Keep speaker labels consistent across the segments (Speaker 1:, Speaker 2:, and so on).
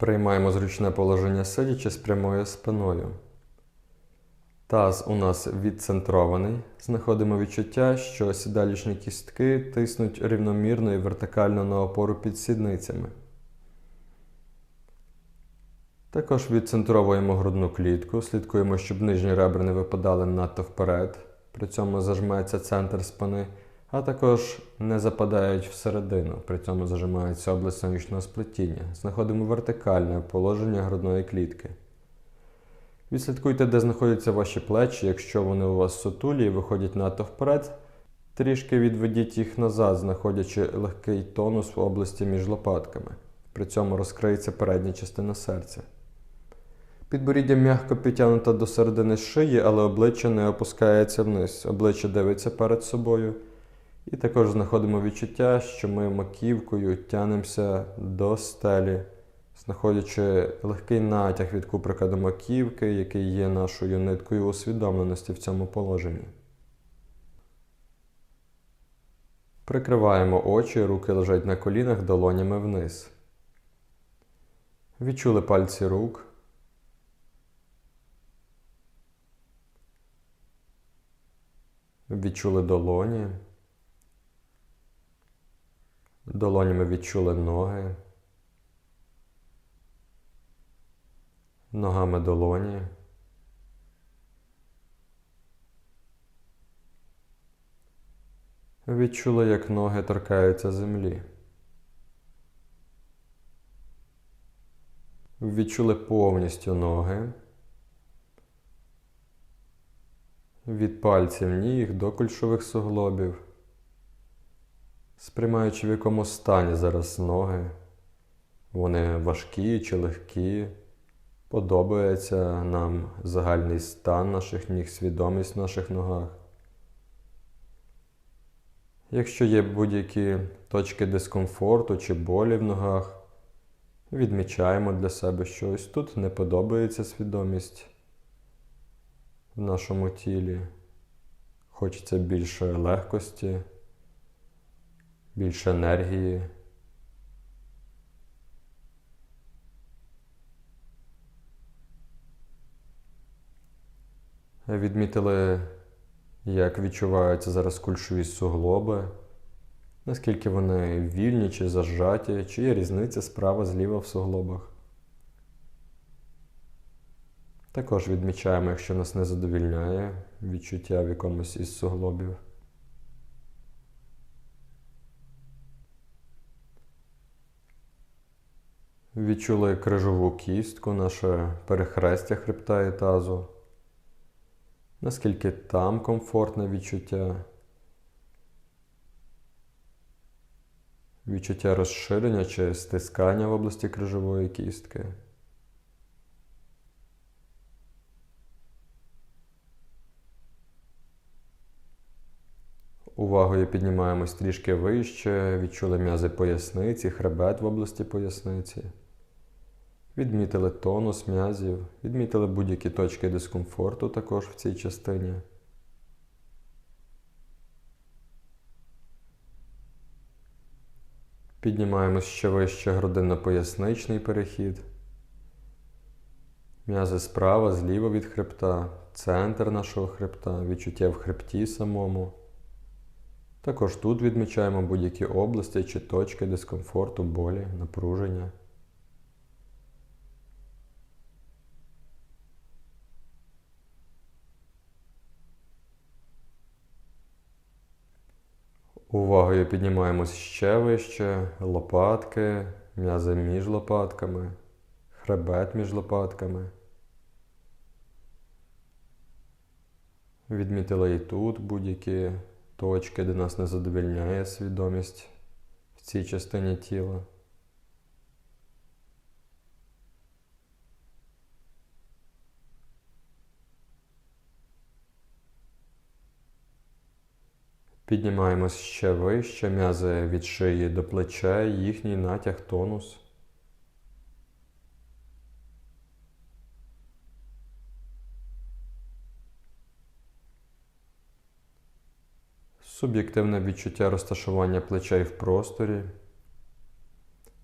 Speaker 1: Приймаємо зручне положення сидячи з прямою спиною. Таз у нас відцентрований. Знаходимо відчуття, що сідалічні кістки тиснуть рівномірно і вертикально на опору під сідницями. Також відцентровуємо грудну клітку, слідкуємо, щоб нижні ребра не випадали надто вперед, при цьому зажимається центр спини, а також не западають всередину, при цьому зажимається область сонячного сплетіння. Знаходимо вертикальне положення грудної клітки. Відслідкуйте, де знаходяться ваші плечі, якщо вони у вас сутулі і виходять надто вперед. Трішки відведіть їх назад, знаходячи легкий тонус в області між лопатками. При цьому розкриється передня частина серця. Підборіддя м'яко підтягнуто до середини шиї, але обличчя не опускається вниз. Обличчя дивиться перед собою. І також знаходимо відчуття, що ми маківкою тянемося до стелі, знаходячи легкий натяг від куприка до маківки, який є нашою ниткою усвідомленості в цьому положенні. Прикриваємо очі, руки лежать на колінах долонями вниз. Відчули пальці рук. Відчули долоні. Долонями відчули ноги. Ногами долоні. Відчули, як ноги торкаються землі. Відчули повністю ноги. Від пальців ніг до кульшових суглобів. Сприймаючи, в якому стані зараз ноги. Вони важкі чи легкі. Подобається нам загальний стан наших ніг, свідомість в наших ногах. Якщо є будь-які точки дискомфорту чи болі в ногах, відмічаємо для себе щось. Тут не подобається свідомість в нашому тілі. Хочеться більше легкості, більше енергії. Відмітили, як відчуваються зараз кульшові суглоби, наскільки вони вільні чи зажаті, чи є різниця справа зліва в суглобах. Також відмічаємо, якщо нас не задовільняє відчуття в якомусь із суглобів. Відчули крижову кістку, наше перехрестя хребта і тазу. Наскільки там комфортне відчуття. Відчуття розширення чи стискання в області крижової кістки. Увагою піднімаємось трішки вище, відчули м'язи поясниці, хребет в області поясниці. Відмітили тонус м'язів, відмітили будь-які точки дискомфорту також в цій частині. Піднімаємось ще вище грудинно-поясничний перехід. М'язи справа, зліва від хребта, центр нашого хребта, відчуття в хребті самому. Також тут відмічаємо будь-які області чи точки дискомфорту, болі, напруження. Увагою піднімаємось ще вище, лопатки, м'язи між лопатками, хребет між лопатками. Відмітили і тут будь-які точки, де нас не задовільняє свідомість в цій частині тіла. Піднімаємось ще вище, м'язи від шиї до плеча, їхній натяг тонус. Суб'єктивне відчуття розташування плечей в просторі.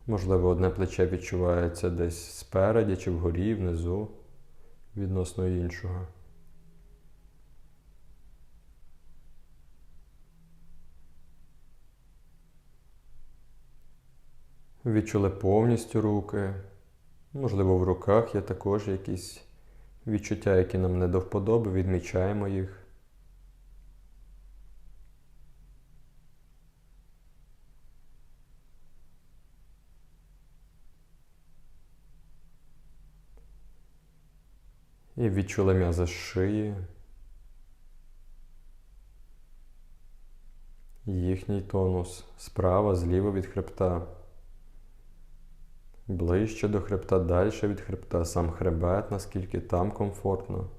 Speaker 1: Можливо, одне плече відчувається десь спереді чи вгорі, внизу, відносно іншого. Відчули повністю руки. Можливо, в руках є також якісь відчуття, які нам не до вподоби, відмічаємо їх. І відчули м'язи шиї. Їхній тонус справа, зліва від хребта. Ближче до хребта, далі від хребта, сам хребет, наскільки там комфортно.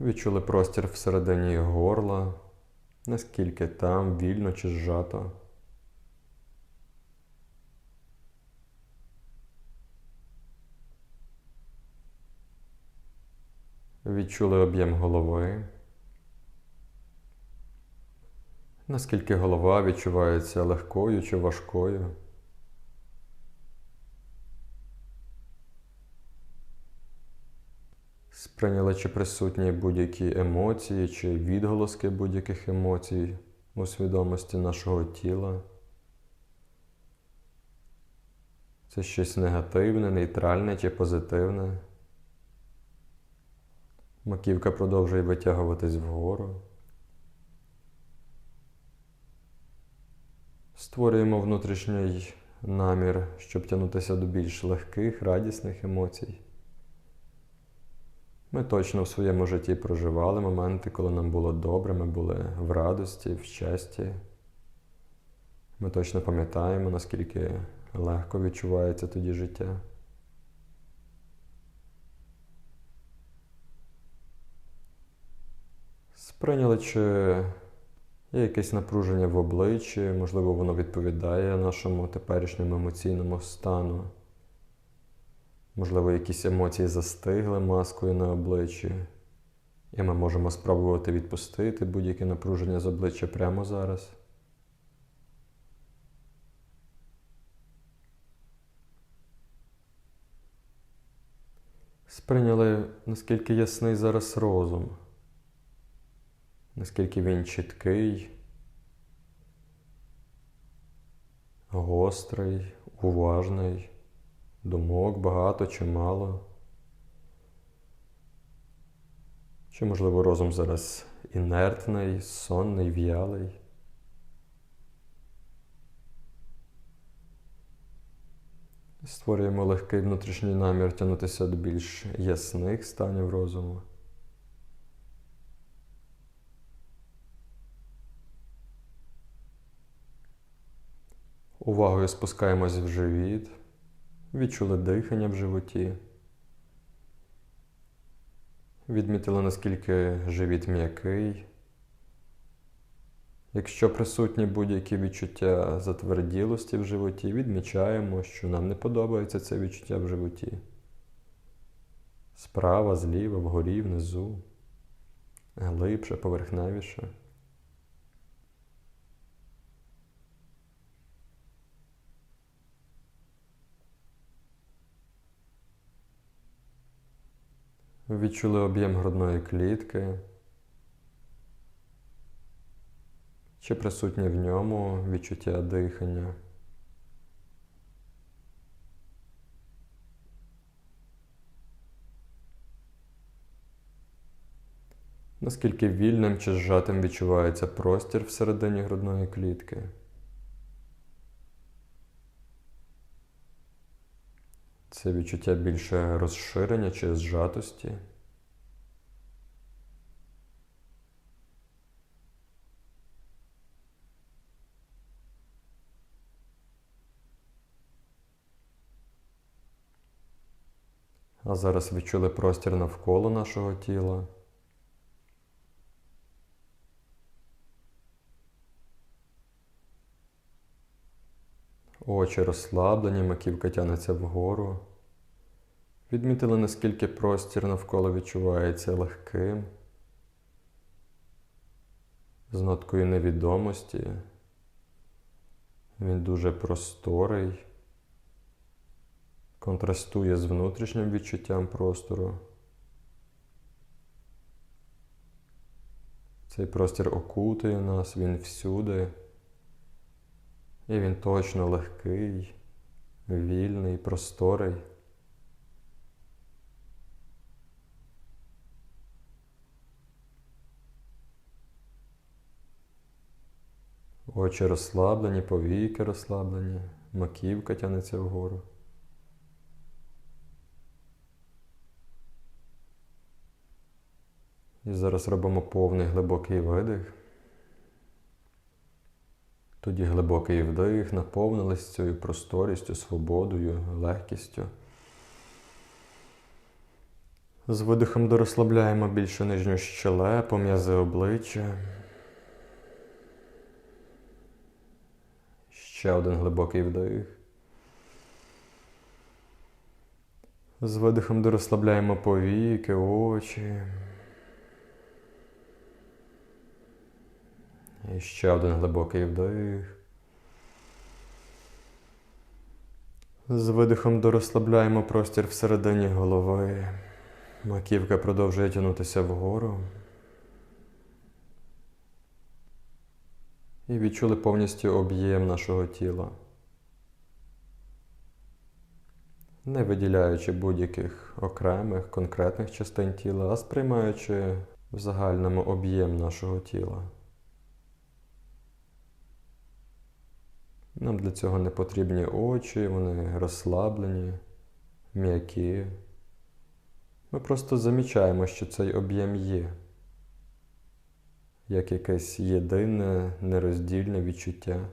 Speaker 1: Відчули простір всередині горла, наскільки там вільно чи зжато. Відчули об'єм голови. Наскільки голова відчувається легкою чи важкою. Сприйняли чи присутні будь-які емоції, чи відголоски будь-яких емоцій у свідомості нашого тіла. Це щось негативне, нейтральне чи позитивне. Маківка продовжує витягуватись вгору. Створюємо внутрішній намір, щоб тягнутися до більш легких, радісних емоцій. Ми точно в своєму житті проживали моменти, коли нам було добре, ми були в радості, в щасті. Ми точно пам'ятаємо, наскільки легко відчувається тоді життя. Сприйняли, чи є якесь напруження в обличчі, можливо, воно відповідає нашому теперішньому емоційному стану. Можливо, якісь емоції застигли маскою на обличчі, і ми можемо спробувати відпустити будь-яке напруження з обличчя прямо зараз. Сприйняли, наскільки ясний зараз розум наскільки він чіткий, гострий, уважний, думок багато чи мало. Чи, можливо, розум зараз інертний, сонний, в'ялий. Створюємо легкий внутрішній намір тягнутися до більш ясних станів розуму. Увагою спускаємось в живіт, відчули дихання в животі. Відмітили, наскільки живіт м'який. Якщо присутні будь-які відчуття затверділості в животі, відмічаємо, що нам не подобається це відчуття в животі. Справа, зліва, вгорі, внизу, глибше, поверхневіше. Відчули об'єм грудної клітки. Чи присутнє в ньому відчуття дихання? Наскільки вільним чи зжатим відчувається простір всередині грудної клітки? Це відчуття більше розширення чи зжатості. А зараз відчули простір навколо нашого тіла. Очі розслаблені, маківка тянеться вгору. Відмітили, наскільки простір навколо відчувається легким, з ноткою невідомості. Він дуже просторий, контрастує з внутрішнім відчуттям простору. Цей простір окутує нас, він всюди. І він точно легкий, вільний, просторий. Очі розслаблені, повіки розслаблені, маківка тянеться вгору. І зараз робимо повний глибокий видих. Тоді глибокий вдих, наповнились цією просторістю, свободою, легкістю. З видихом дорозслабляємо більше нижню щелепу, м'язи обличчя. Ще один глибокий вдих. З видихом дорозслабляємо повіки, очі. І ще один глибокий вдих. З видихом дорозслабляємо простір всередині голови. Маківка продовжує тягнутися вгору. І відчули повністю об'єм нашого тіла, не виділяючи будь-яких окремих конкретних частин тіла, а сприймаючи в загальному об'єм нашого тіла. Нам для цього не потрібні очі, вони розслаблені, м'які. Ми просто замічаємо, що цей об'єм є, як якесь єдине, нероздільне відчуття.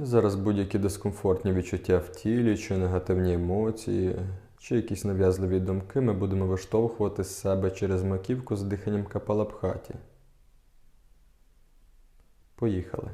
Speaker 1: І зараз будь-які дискомфортні відчуття в тілі, чи негативні емоції, чи якісь нав'язливі думки ми будемо виштовхувати з себе через маківку з диханням капалабхаті. Поїхали.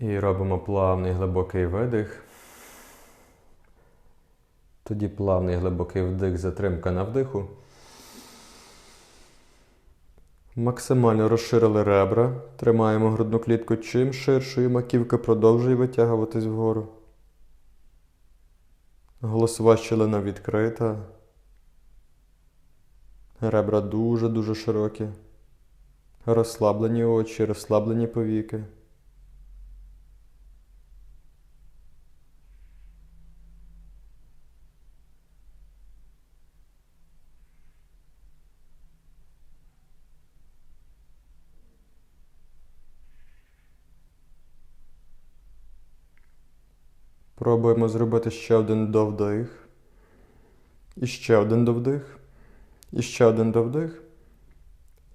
Speaker 1: І робимо плавний глибокий видих. Тоді плавний глибокий вдих, затримка на вдиху. Максимально розширили ребра. Тримаємо грудну клітку чим ширшою, маківка продовжує витягуватись вгору. Голосова щелина відкрита. Ребра дуже-дуже широкі. Розслаблені очі, розслаблені повіки. Пробуємо зробити ще один довдих. І ще один довдих. І ще один довдих.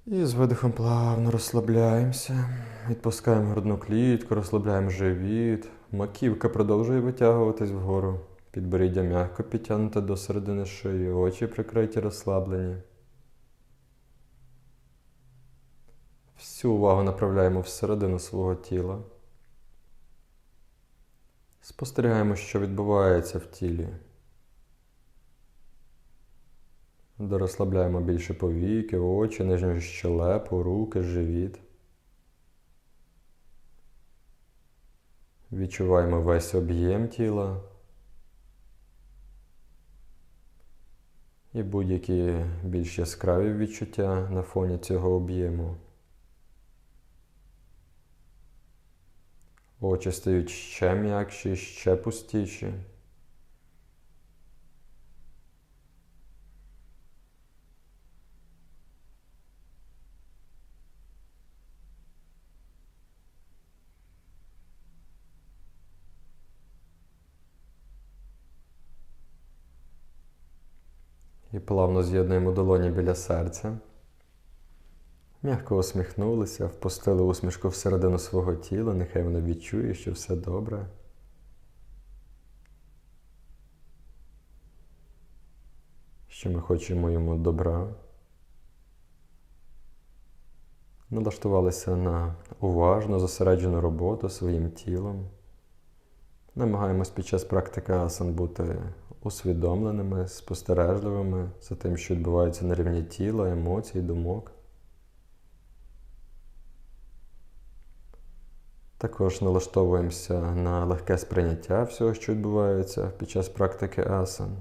Speaker 1: І з видихом плавно розслабляємося. Відпускаємо грудну клітку, розслабляємо живіт. Маківка продовжує витягуватись вгору. Підборіддя м'яко підтягнуте до середини шиї, очі прикриті, розслаблені. Всю увагу направляємо всередину свого тіла. Спостерігаємо, що відбувається в тілі. Дорозслабляємо більше повіки, очі, нижню щелепу, руки, живіт. Відчуваємо весь об'єм тіла і будь-які більш яскраві відчуття на фоні цього об'єму. Очі стають ще м'якші, ще пустіші. І плавно з'єднуємо долоні біля серця. М'яко усміхнулися, впустили усмішку всередину свого тіла, нехай воно відчує, що все добре. Що ми хочемо йому добра. Налаштувалися на уважну, зосереджену роботу своїм тілом. Намагаємось під час практики асан бути усвідомленими, спостережливими за тим, що відбувається на рівні тіла, емоцій, думок. Також налаштовуємося на легке сприйняття всього, що відбувається під час практики асан.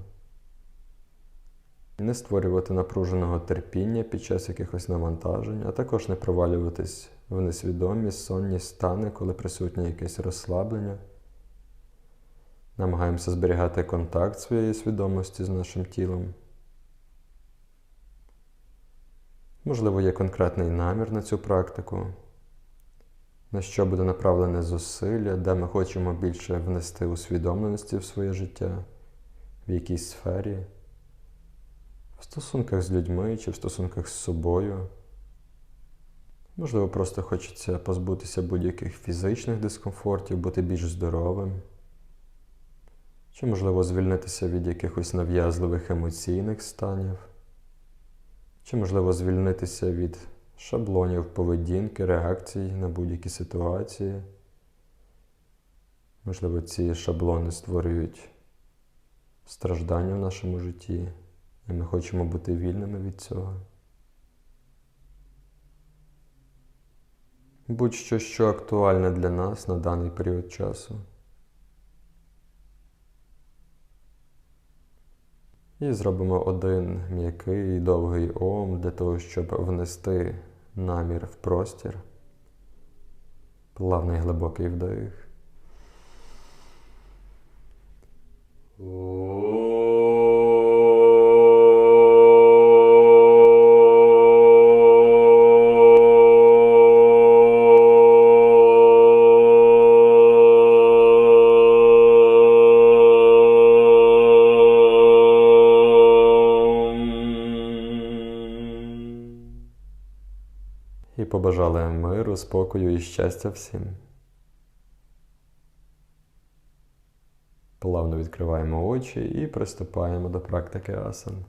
Speaker 1: Не створювати напруженого терпіння під час якихось навантажень, а також не провалюватись в несвідомі сонні стани, коли присутнє якесь розслаблення. Намагаємося зберігати контакт своєї свідомості з нашим тілом. Можливо, є конкретний намір на цю практику, на що буде направлене зусилля, де ми хочемо більше внести усвідомленості в своє життя, в якійсь сфері, в стосунках з людьми чи в стосунках з собою. Можливо, просто хочеться позбутися будь-яких фізичних дискомфортів, бути більш здоровим. Чи, можливо, звільнитися від якихось нав'язливих емоційних станів, чи, можливо, звільнитися від шаблонів поведінки, реакцій на будь-які ситуації. Можливо, ці шаблони створюють страждання в нашому житті, і ми хочемо бути вільними від цього. Будь-що, що актуальне для нас на даний період часу. І зробимо один м'який довгий ом для того, щоб внести намір в простір. Плавний глибокий вдих. Миру, спокою і щастя всім. Плавно відкриваємо очі і приступаємо до практики асан.